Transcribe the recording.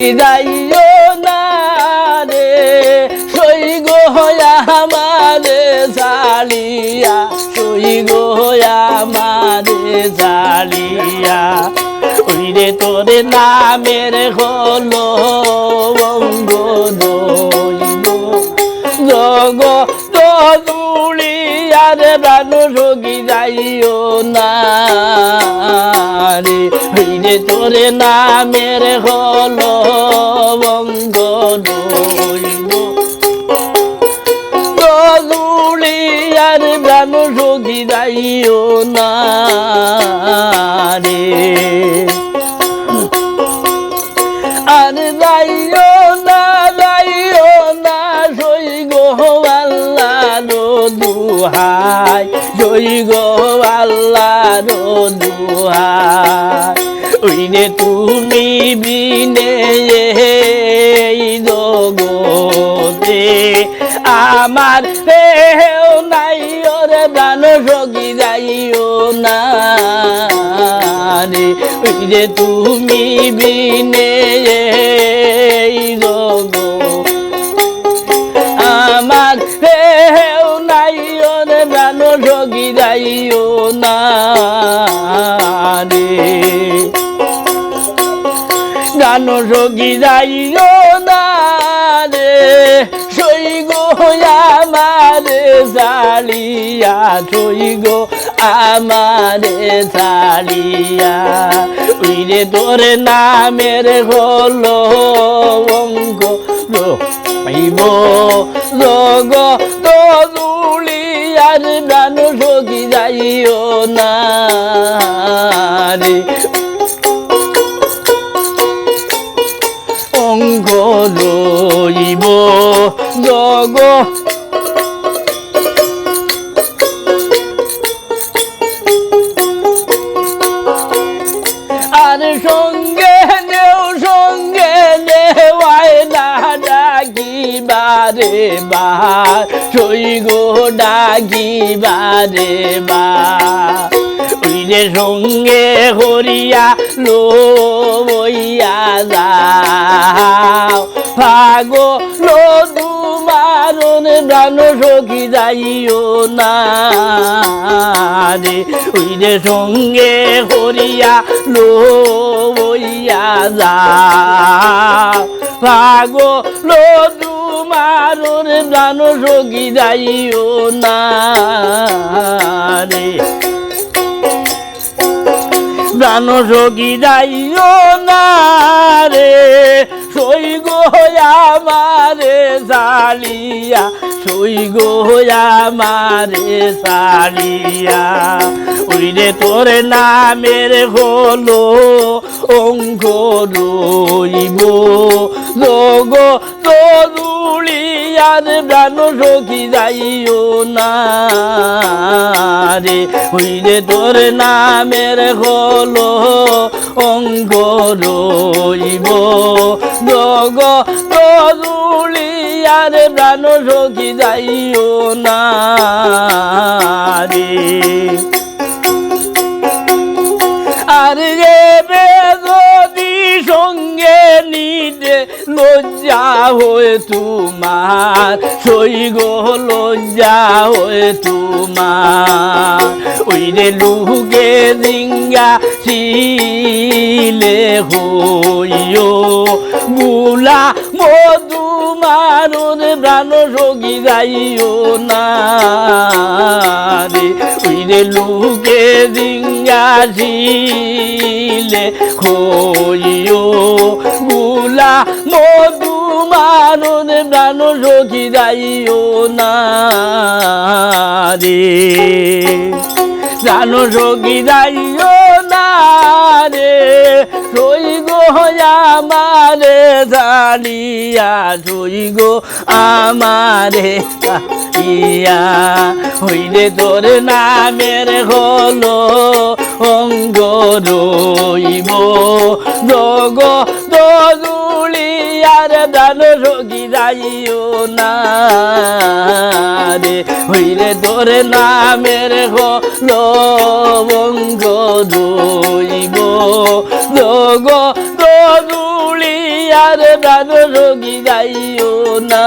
যাইও না রে জালিয়া সই গো জালিয়া ওই রে তোর নামের হলো অঙ্গ দইব জগ তুলিয়ার প্রাণ সগি যাইও না। রে বিনে তোরে নামের হল দইব গজুলিয়ার প্রাণ সখী যাইও না রে। সই গো আল্লাহ দুহাই ওই রে তুমি বিনে জগতে। আমার হেও নাই, ওরে প্রাণ সখী যাইও না রে। ওই যে তুমি বিনে গান সখী যাইও না রে সই গো আমারে জালিয়া, সই গো আমারে জালিয়া। ওই রে তোর নামের হলো অঙ্ক পাইব যোগ তো জুলিয়ার গান সখী যাইও না রে। ডাকিবারে বার সই গো ডাকিবারে বার যে সঙ্গে হরিয়া লো বইয়া যাও। ভাগো লো তুমারণ প্রাণ সখী যাইও না রে। ওই যে সঙ্গে হরিয়া লো বইয়া যাও। ভাগো লো তুমারণ প্রাণ সখী যাইও না রে। প্রাণ সখী যাইও না রে। সই গো আমারে সালিয়া সই গো আমারে সালিয়া। ওই রে তোর নামের হলো অঙ্ক রইব। যোগ তরুলিয়ার প্রাণ সখী যাইও না রে। রে তোর নামের হলো অঙ্গ রইব। যোগ আর প্রাণ সখী যাইও না রে। আর রে হয়ে তোমার সই গো লজ্জা হয়ে তোমার। ওই রে লুকে জিঙ্গা শিলে হইও। বুলা মধু মারুন প্রাণ সগি যাইও না রে। ওই রে লুকে জিঙ্গাসিলে খইও বুলা মধু মারুন প্রাণ সখী যাইও না রে। প্রাণ সখী যাইও না রে। সই গো আমারে জালিয়া সই গো আমারে ইয়া হইলে তোর নামের হলো অঙ্গ রইব জগ যাইও না রে। হইলে ধরে নামের হলো অঙ্গ দইব জগ জুড়ি আর প্রাণ রোগী যাইও না